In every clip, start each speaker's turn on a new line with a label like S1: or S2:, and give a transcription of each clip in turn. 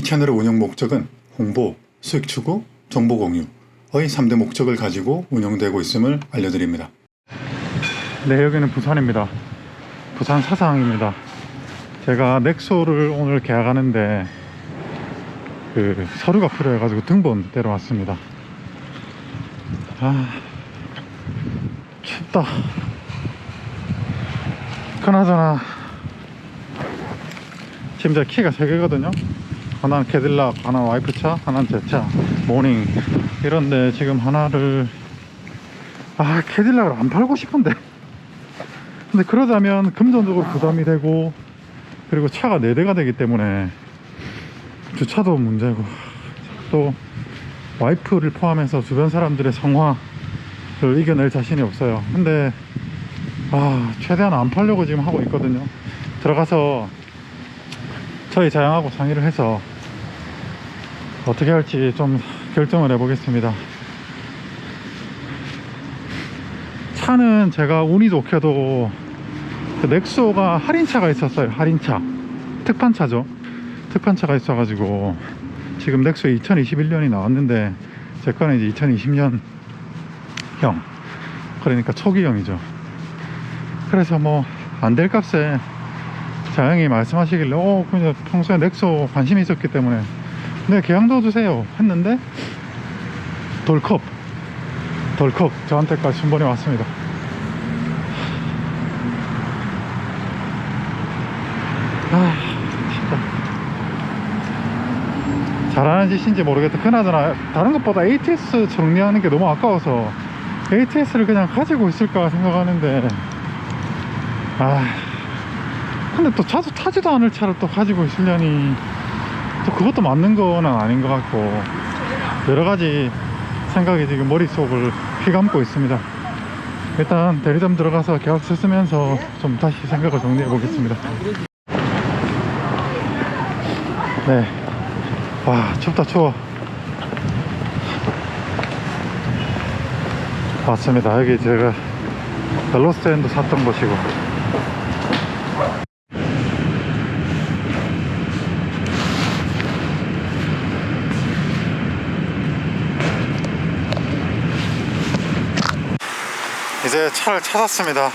S1: 이 채널의 운영 목적은 홍보, 수익 추구, 정보 공유의 3대 목적을 가지고 운영되고 있음을 알려드립니다. 네, 여기는 부산입니다. 부산 사상입니다. 제가 넥소를 오늘 계약하는데 그 서류가 필요해가지고 등본 떼러 왔습니다. 아, 춥다. 그나저나 지금 제 키가 3개거든요. 하나는 캐딜락, 하나는 와이프 차, 하나는 제 차, 모닝. 이런데 지금 하나를, 아, 캐딜락을 안 팔고 싶은데. 근데 그러자면 금전적으로 부담이 되고, 그리고 차가 4대가 되기 때문에 주차도 문제고, 또 와이프를 포함해서 주변 사람들의 성화를 이겨낼 자신이 없어요. 근데, 아, 최대한 안 팔려고 지금 하고 있거든요. 들어가서 저희 자영하고 상의를 해서 어떻게 할지 좀 결정을 해 보겠습니다. 차는 제가 운이 좋게도 그 넥소가 할인차가 있었어요. 할인차. 특판차죠. 특판차가 있어 가지고 지금 넥소에 2021년이 나왔는데 제 거는 이제 2020년 형. 그러니까 초기형이죠. 그래서 뭐 안 될 값에 자영이 말씀하시길래 어 그냥 평소에 넥소 관심이 있었기 때문에. 네 계약도 주세요. 했는데 돌컵. 돌컵. 저한테까지 순번이 왔습니다. 아 진짜. 잘하는 짓인지 모르겠다. 그나저나 다른 것보다 ATS 정리하는 게 너무 아까워서 ATS를 그냥 가지고 있을까 생각하는데. 아 근데 또 자주 타지도 않을 차를 또 가지고 있으려니 또 그것도 맞는 거는 아닌 것 같고 여러 가지 생각이 지금 머릿속을 휘감고 있습니다. 일단 대리점 들어가서 계약서 쓰면서 좀 다시 생각을 정리해 보겠습니다. 네 와 춥다 추워. 맞습니다. 여기 제가 벨로스탠드 샀던 곳이고 이제 차를 찾았습니다.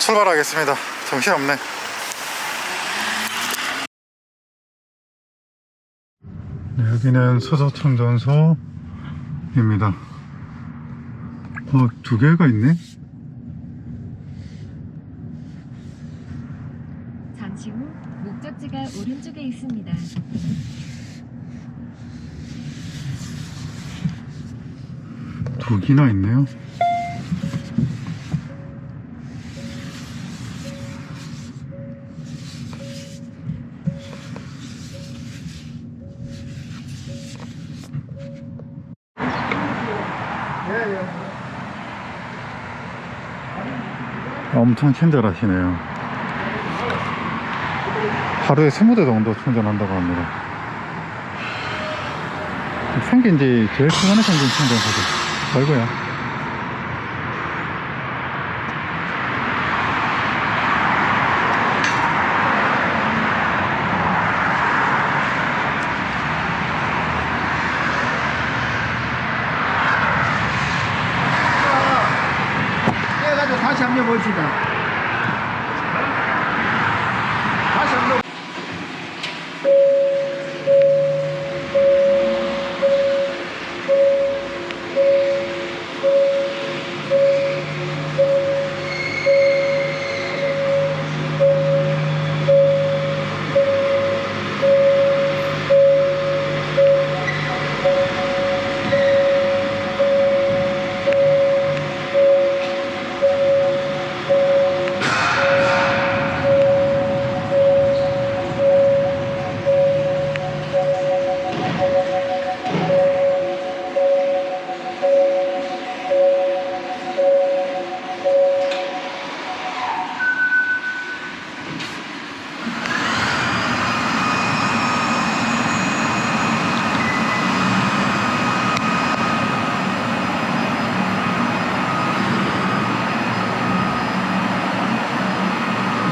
S1: 출발하겠습니다. 정신없네. 네, 여기는 수소충전소입니다. 어, 두 개가 있네?
S2: 잠시 후 목적지가 오른쪽에 있습니다.
S1: 두 개나 있네요. 엄청 친절하시네요. 하루에 20대 정도 충전한다고 합니다. 생긴 지 제일 최근에 생긴 충전소죠. 아이고야.
S3: 해가지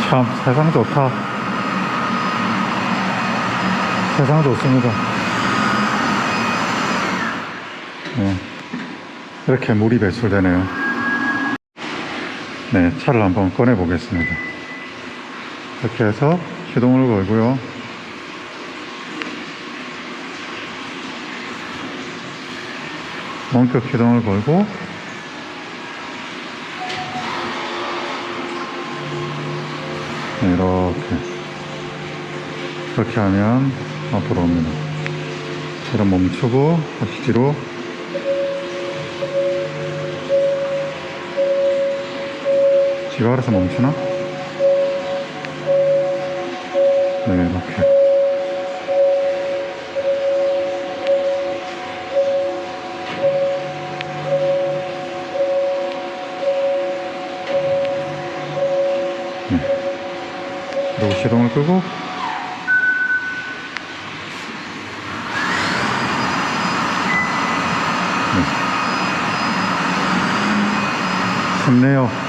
S1: 참 세상 좋다. 세상 좋습니다. 네. 이렇게 물이 배출되네요. 네, 차를 한번 꺼내 보겠습니다. 이렇게 해서 시동을 걸고요. 원격 시동을 걸고 이렇게 그렇게 하면 앞으로 옵니다. 그럼 멈추고 다시 뒤로 지가 알아서 멈추나? 그리고 시동을 끄고 네. 좋네요.